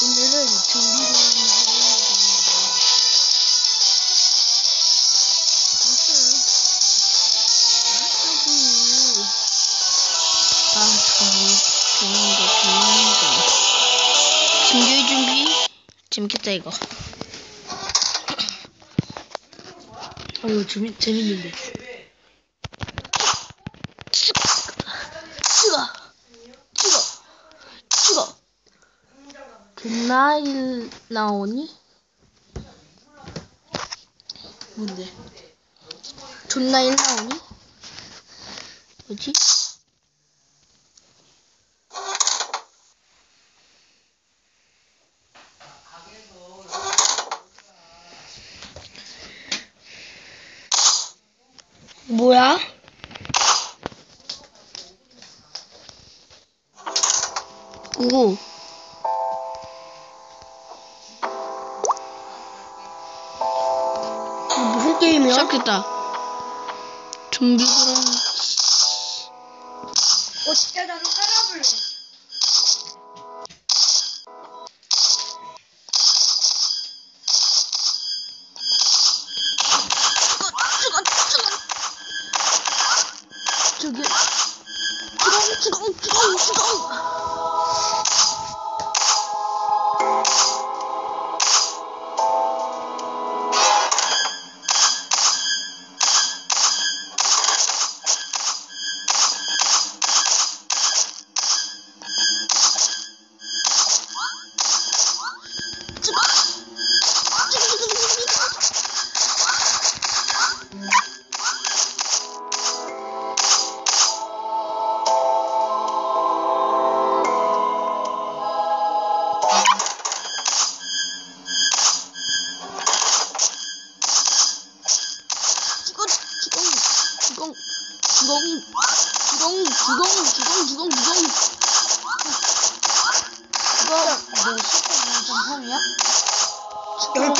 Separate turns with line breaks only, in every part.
오늘은 준비를 해보려고 합니다. 아까분이 빵빵이 좋은 거 좋은 거 준비 준비 재밌겠다 이거.
어 이거 재밌 재밌는데.
나일 나오니?
뭔데?
존나 일 나오니? 뭐지? 뭐야? 오. 시작했다. 좀비 그런
어 진짜 나도 깔아볼래.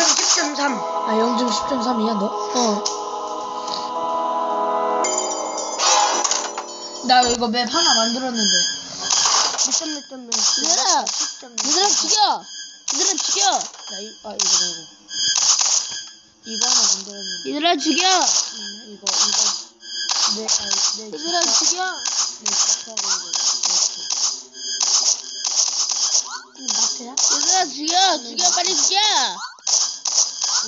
0.10.3. 아 0.10.3이야 너?
어.
나 이거 맵 하나 만들었는데.
몇점 몇점 몇 얘들아 얘들아 죽여 얘들아 죽여
나 이, 아 이거 이거. 이거 하나 만들었는데.
얘들아 죽여
음, 이거 이거 내 아니 내
얘들아
집사-
죽여
내 집사고 이거
마트야? 얘들아 죽여 죽여 빨리 죽여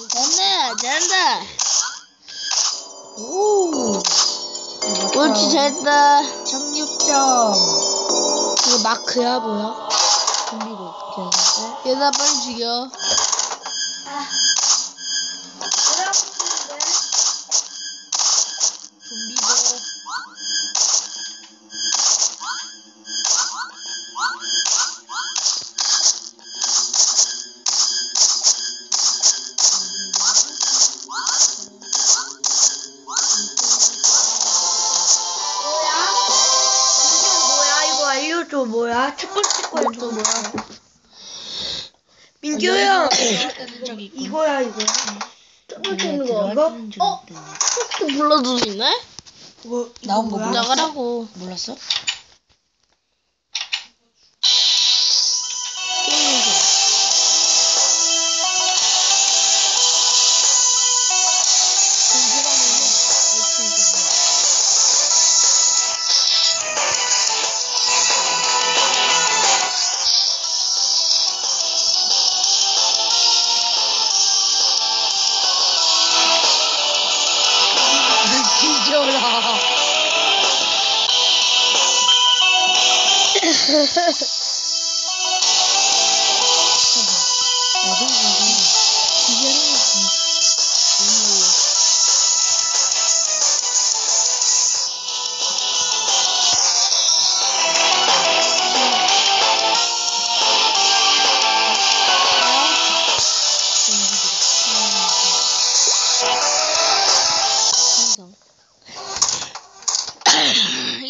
잘한다 잘한다
오.
옳지 잘했다
16점.
이거 마크야 뭐야
준비고 괜찮은데?
얘들아 빨리 죽여
알려줘 뭐야? 첫 번째 거야
또 뭐야?
민규 형!
저기 있고.
이거야 이거야 첫 번째 있는 거 이거?
어또 불러도 있네?
이거
나온 거
뭐야?
나가라고.
몰랐어?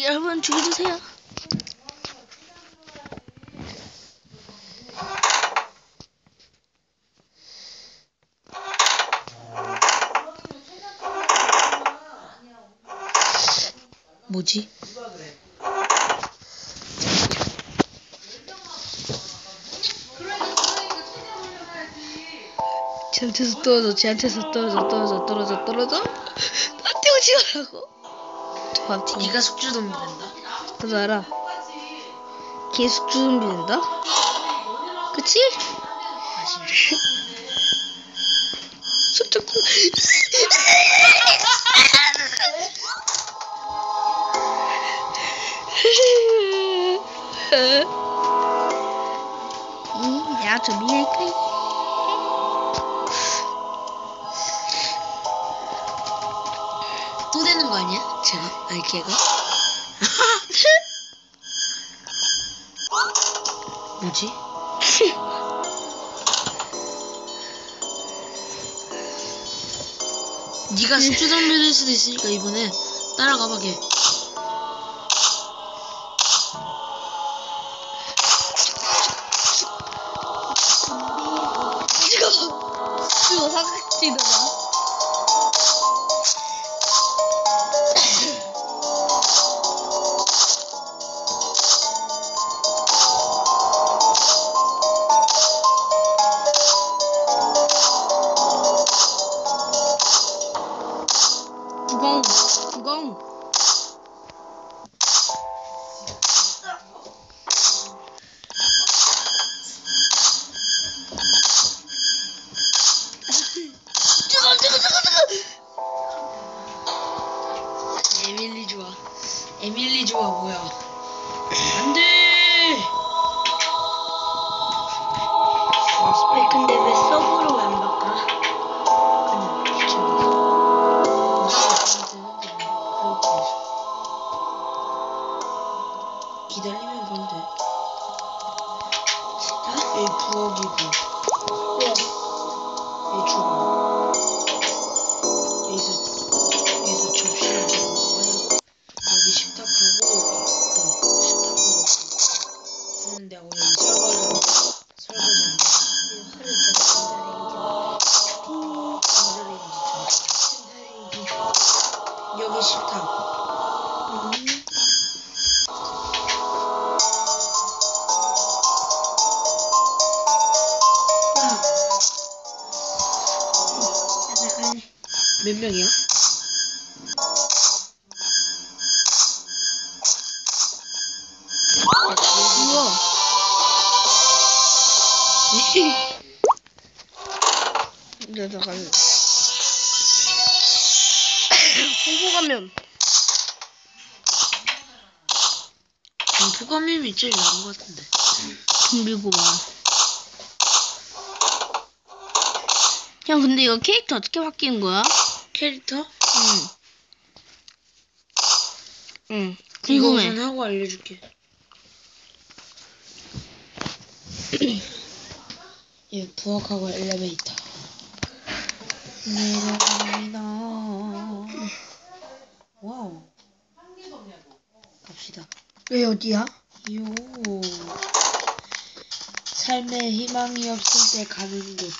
여러분 죽여주세요
뭐지?
쟤한테서 떨어져, 쟤한테서 떨어져, 떨어져, 떨어져, 떨어져. 나한테 오지 말라고. 도망치.
네가 숙주 좀비 된다.
나도 알아. 계속 준비 된다? 그치?
아진
음, 야, 준비할까?
또 되는 거 아니야? 제가? 걔가? 뭐지? 네가 숙주 좀비 될 수도 있으니까 이번에 따라가봐 걔.
我他记得吗？你懂吗？
에밀리 좋아. 에밀리 좋아 뭐야? 안돼.
왜 근데 왜 서브로 안 바꿔?
기다리면 돼. 진짜? 여기 부엌이고,
왜?
여기 주방. 먹기 싫다고.
음.
몇 명이야?
우와.
공포감임이 제일 나은 것 같은데.
좀비고만. 형 근데 이거 캐릭터 어떻게 바뀌는 거야?
캐릭터?
응. 응.
이거
궁금해.
우선 하고 알려줄게. 예, 부엌하고 엘리베이터. 내려갑니다. 와우. 갑시다.
왜 어디야?
요. 삶에 희망이 없을 때 가는 곳.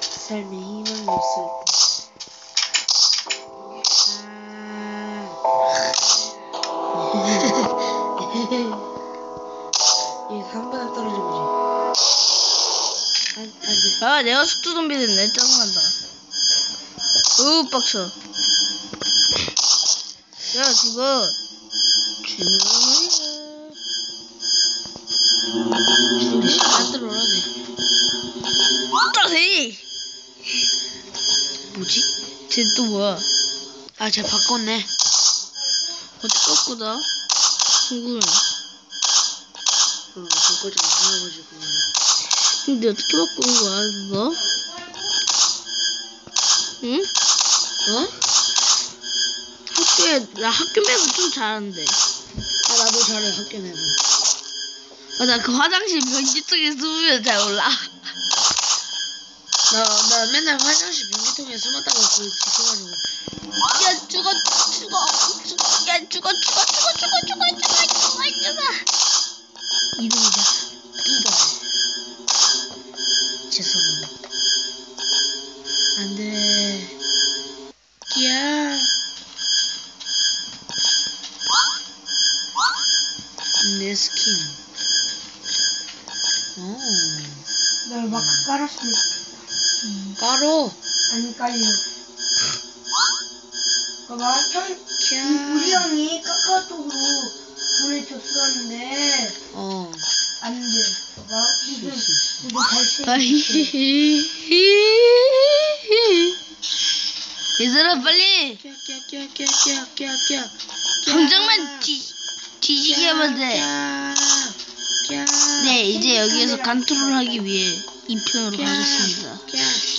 삶에 희망이 없을 때. 아.
아 내가 숙주 좀비 됐네. 짜증난다. 으 빡쳐. 야 죽어. 죽어.
안 들어오라네.
따세.
뭐지?
쟤 또 뭐야?
아, 쟤 바꿨네.
어떻게 바꾸다? 궁금해.
어, 바꿔좀 해가지고.
근데 어떻게 바꾸는 거야 그거? 응?
어?
학교에 나 학교 매고 좀 잘하는데.
아, 나도 잘해, 학교 내고.
아, 나그 화장실 변기 쪽에 숨으면 잘 올라.
나, 나 맨날 화장실 변기통에 숨었다가 그 지켜가지고.
야 죽어 죽어 죽어 야 죽어 죽어 죽어 죽어 죽어 죽어 죽어 죽어 이름이다
두발. 내 스킨.
마크 깔았으면
음, 까로.
안 깔려. 봐봐, 형, 이 우리 형이 카카오톡으로 보내줬었는데
어.
안 돼. 봐봐, 발신.
아이. 얘들아 빨리
꺄꺄꺄꺄꺄꺄.
당장만 뒤 뒤지게 하면 돼. 네 이제 여기에서 간트롤하기 위해 2편으로 가겠습니다.
꺄.